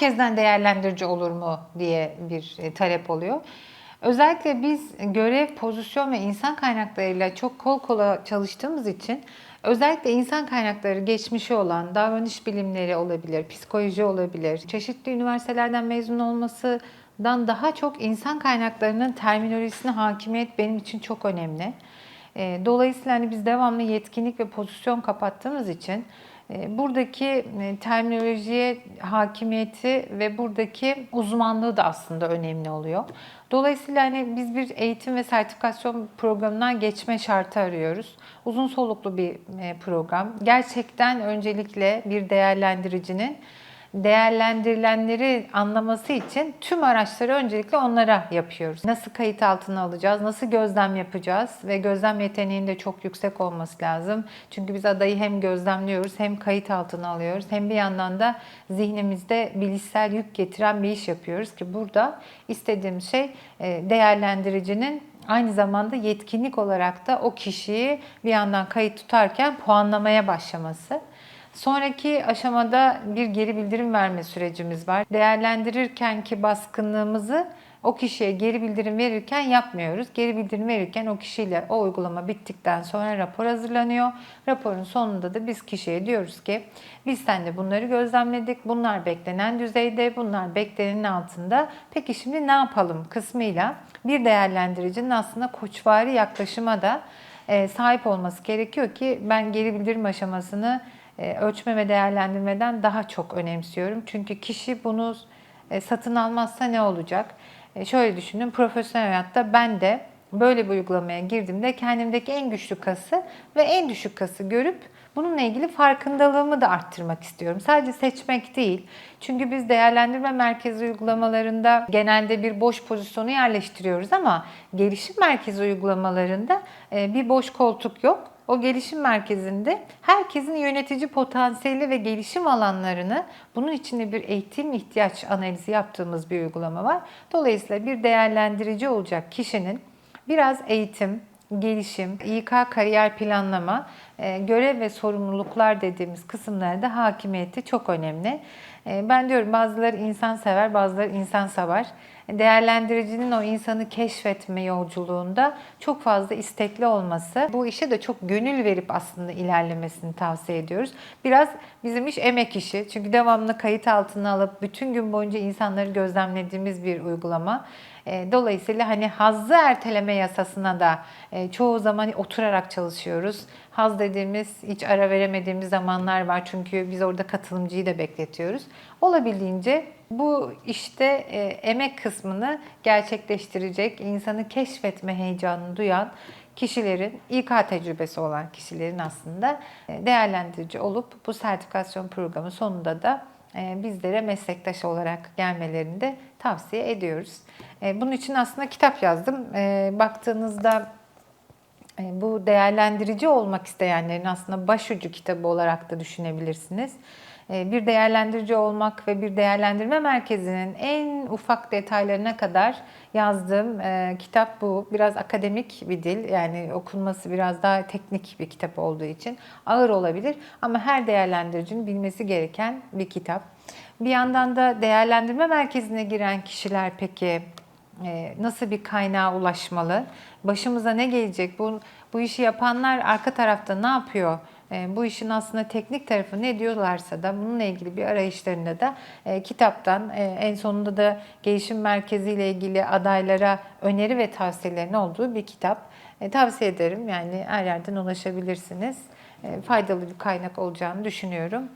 herkesten değerlendirici olur mu diye bir e, talep oluyor. Özellikle biz görev, pozisyon ve insan kaynaklarıyla çok kol kola çalıştığımız için özellikle insan kaynakları geçmişi olan davranış bilimleri olabilir, psikoloji olabilir, çeşitli üniversitelerden mezun olmasından daha çok insan kaynaklarının terminolojisine hakimiyet benim için çok önemli. E, Dolayısıyla hani biz devamlı yetkinlik ve pozisyon kapattığımız için buradaki e, terminolojiye hakimiyeti ve buradaki uzmanlığı da aslında önemli oluyor. Dolayısıyla hani biz bir eğitim ve sertifikasyon programından geçme şartı arıyoruz. Uzun soluklu bir e, program. Gerçekten öncelikle bir değerlendiricinin değerlendirilenleri anlaması için tüm araçları öncelikle onlara yapıyoruz. Nasıl kayıt altına alacağız, nasıl gözlem yapacağız ve gözlem yeteneğinin de çok yüksek olması lazım. Çünkü biz adayı hem gözlemliyoruz hem kayıt altına alıyoruz hem bir yandan da zihnimizde bilişsel yük getiren bir iş yapıyoruz ki burada istediğimiz şey e, değerlendiricinin aynı zamanda yetkinlik olarak da o kişiyi bir yandan kayıt tutarken puanlamaya başlaması. Sonraki aşamada bir geri bildirim verme sürecimiz var. Değerlendirirken ki baskınlığımızı o kişiye geri bildirim verirken yapmıyoruz. Geri bildirim verirken o kişiyle o uygulama bittikten sonra rapor hazırlanıyor. Raporun sonunda da biz kişiye diyoruz ki biz sende bunları gözlemledik. Bunlar beklenen düzeyde, bunlar beklenenin altında. Peki şimdi ne yapalım kısmıyla bir değerlendiricinin aslında koçvari yaklaşıma da sahip olması gerekiyor ki ben geri bildirim aşamasını ölçme ve değerlendirmeden daha çok önemsiyorum. Çünkü kişi bunu e, satın almazsa ne olacak? E, şöyle düşünün, profesyonel hayatta ben de böyle bir uygulamaya girdiğimde kendimdeki en güçlü kası ve en düşük kası görüp bununla ilgili farkındalığımı da arttırmak istiyorum. Sadece seçmek değil. Çünkü biz değerlendirme merkezi uygulamalarında genelde bir boş pozisyonu yerleştiriyoruz ama gelişim merkezi uygulamalarında bir boş koltuk yok. O gelişim merkezinde herkesin yönetici potansiyeli ve gelişim alanlarını bunun içinde bir eğitim ihtiyaç analizi yaptığımız bir uygulama var. Dolayısıyla bir değerlendirici olacak kişinin biraz eğitim, gelişim, İK kariyer planlama, görev ve sorumluluklar dediğimiz kısımlarda hakimiyeti çok önemli. E, ben diyorum bazıları insan sever, bazıları insan savar. Değerlendiricinin o insanı keşfetme yolculuğunda çok fazla istekli olması, bu işe de çok gönül verip aslında ilerlemesini tavsiye ediyoruz. Biraz bizim iş emek işi. Çünkü devamlı kayıt altına alıp bütün gün boyunca insanları gözlemlediğimiz bir uygulama. E, dolayısıyla hani hazzı erteleme yasasına da e, çoğu zaman oturarak çalışıyoruz. Haz dediğimiz hiç ara veremediğimiz zamanlar var çünkü biz orada katılımcıyı da bekletiyoruz. Olabildiğince bu işte e, emek kısmını gerçekleştirecek, insanı keşfetme heyecanını duyan kişilerin, İK tecrübesi olan kişilerin aslında değerlendirici olup bu sertifikasyon programı sonunda da bizlere meslektaş olarak gelmelerini de tavsiye ediyoruz. Bunun için aslında kitap yazdım. Baktığınızda bu değerlendirici olmak isteyenlerin aslında başucu kitabı olarak da düşünebilirsiniz. Bir değerlendirici olmak ve bir değerlendirme merkezinin en ufak detaylarına kadar yazdığım kitap bu. Biraz akademik bir dil yani okunması biraz daha teknik bir kitap olduğu için ağır olabilir. Ama her değerlendiricinin bilmesi gereken bir kitap. Bir yandan da değerlendirme merkezine giren kişiler peki nasıl bir kaynağa ulaşmalı? Başımıza ne gelecek? Bu, bu işi yapanlar arka tarafta ne yapıyor? Bu işin aslında teknik tarafı ne diyorlarsa da bununla ilgili bir arayışlarında da e, kitaptan e, en sonunda da gelişim merkezi ile ilgili adaylara öneri ve tavsiyelerin olduğu bir kitap. E, tavsiye ederim yani her yerden ulaşabilirsiniz. Faydalı bir kaynak olacağını düşünüyorum.